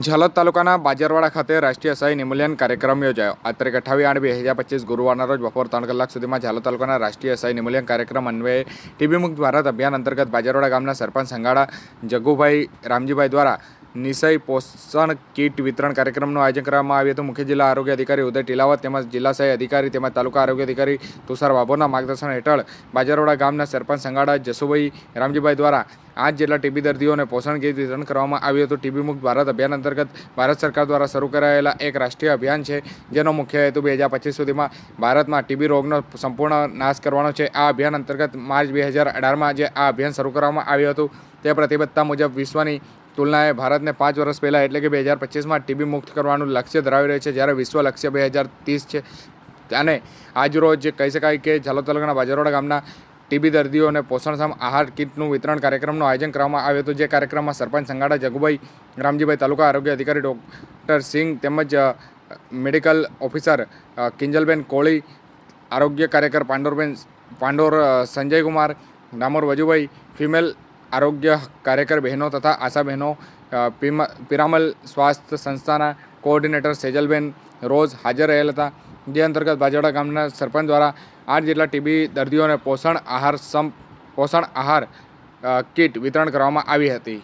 ઝાલોદ તાલુકાના બાજરવાડા ખાતે રાષ્ટ્રીય સહાય નિમૂલ્યન કાર્યક્રમ યોજાયો. આ તારીખ અઠાવી આઠ બે હજાર પચીસ ગુરુવારના રોજ બપોર ત્રણ કલાક સુધીમાં ઝાલોદ તાલુકાના રાષ્ટ્રીય સહાય નિમૂલ્યન કાર્યક્રમ અન્વયે ટીબી મુક્ત ભારત અભિયાન અંતર્ગત બાજરવાડા ગામના સરપંચ સંગાડા જગુભાઈ રામજીભાઈ દ્વારા નિશય પોષણ કીટ વિતરણ કાર્યક્રમનું આયોજન કરવામાં આવ્યું હતું. મુખ્ય જિલ્લા આરોગ્ય અધિકારી ઉદય ટીલાવત તેમજ જિલ્લા સહાય અધિકારી તેમજ તાલુકા આરોગ્ય અધિકારી તુષાર બાબોના માર્ગદર્શન હેઠળ બાજરવાડા ગામના સરપંચ સંગાડા જસુભાઈ રામજીભાઈ દ્વારા આઠ જેટલા ટીબી દર્દીઓને પોષણ કીટ વિતરણ કરવામાં આવ્યું હતું. ટીબી મુક્ત ભારત અભિયાન અંતર્ગત ભારત સરકાર દ્વારા શરૂ કરાયેલા એક રાષ્ટ્રીય અભિયાન છે, જેનો મુખ્ય હેતુ બે હજાર પચીસ સુધીમાં ભારતમાં ટીબી રોગનો સંપૂર્ણ નાશ કરવાનો છે. આ અભિયાન અંતર્ગત માર્ચ બે હજાર અઢારમાં જે આ અભિયાન શરૂ કરવામાં આવ્યું હતું. તે પ્રતિબદ્ધતા મુજબ વિશ્વની તુલનાએ ભારતને પાંચ વર્ષ પહેલાં એટલે કે બે હજાર પચીસમાં ટીબી મુક્ત કરવાનું લક્ષ્ય ધરાવી રહ્યું છે, જ્યારે વિશ્વ લક્ષ્ય બે હજાર ત્રીસ છે. અને આજરોજ કહી શકાય કે ઝાલોદ તાલુકાના બાજરોડા ગામના ટીબી દર્દીઓને પોષણક્ષમ આહાર કીટનું વિતરણ કાર્યક્રમનું આયોજન કરવામાં આવ્યું હતું. જે કાર્યક્રમમાં સરપંચ સંગાડા જગુભાઈ, રામજીભાઈ તાલુકા આરોગ્ય અધિકારી ડૉક્ટર સિંહ તેમજ મેડિકલ ઓફિસર કિંજલબેન કોળી, આરોગ્ય કાર્યકર પાંડોરબેન, પાંડોર સંજયકુમાર, ડામોર વજુભાઈ, ફિમેલ આરોગ્ય કાર્યકર બહેનો તથા આશા બહેનો પિરામલ સ્વાસ્થ્ય સંસ્થાના કોઓર્ડિનેટર સેજલબેન રોજ હાજર રહેલ હતા. જે અંતર્ગત બાજવાડા ગામના સરપંચ દ્વારા આઠ જેટલા ટીબી દર્દીઓને પોષણ આહાર સમ પોષણ આહાર કીટ વિતરણ કરવામાં આવી હતી.